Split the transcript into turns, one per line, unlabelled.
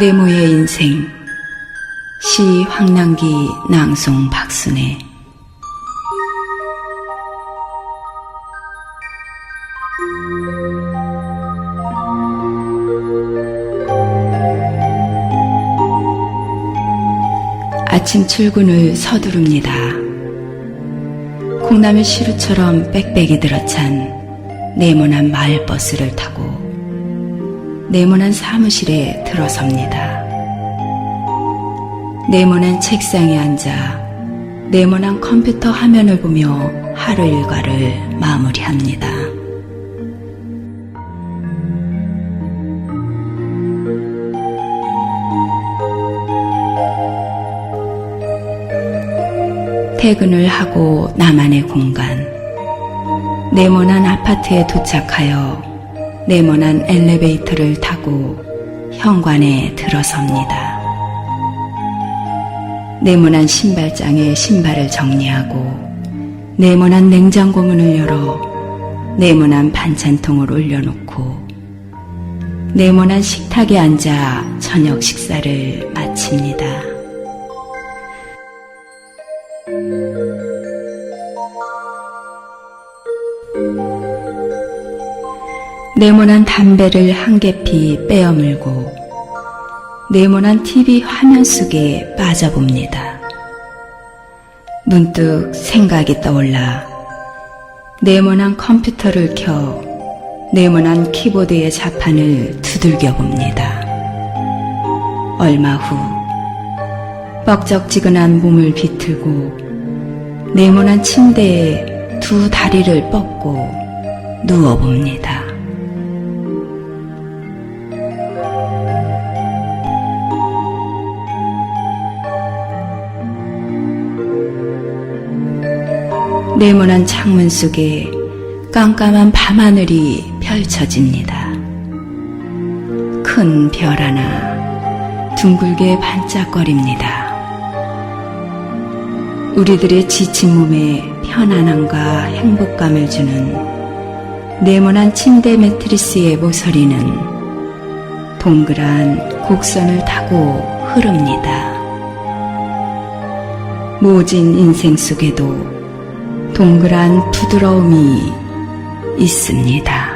네모의 인생 시 황남기 낭송 박순애 아침 출근을 서두릅니다. 콩나물 시루처럼 빽빽이 들어찬 네모난 마을버스를 타고 네모난 사무실에 들어섭니다. 네모난 책상에 앉아 네모난 컴퓨터 화면을 보며 하루 일과를 마무리합니다. 퇴근을 하고 나만의 공간. 네모난 아파트에 도착하여 네모난 엘리베이터를 타고 현관에 들어섭니다. 네모난 신발장에 신발을 정리하고 네모난 냉장고 문을 열어 네모난 반찬통을 올려놓고 네모난 식탁에 앉아 저녁 식사를 마칩니다. 네모난 담배를 한 개피 빼어물고 네모난 TV 화면 속에 빠져봅니다. 문득 생각이 떠올라 네모난 컴퓨터를 켜 네모난 키보드의 자판을 두들겨 봅니다. 얼마 후 뻑적지근한 몸을 비틀고 네모난 침대에 두 다리를 뻗고 누워봅니다. 네모난 창문 속에 깜깜한 밤하늘이 펼쳐집니다. 큰 별 하나 둥글게 반짝거립니다. 우리들의 지친 몸에 편안함과 행복감을 주는 네모난 침대 매트리스의 모서리는 동그란 곡선을 타고 흐릅니다. 모진 인생 속에도 동그란 부드러움이 있습니다.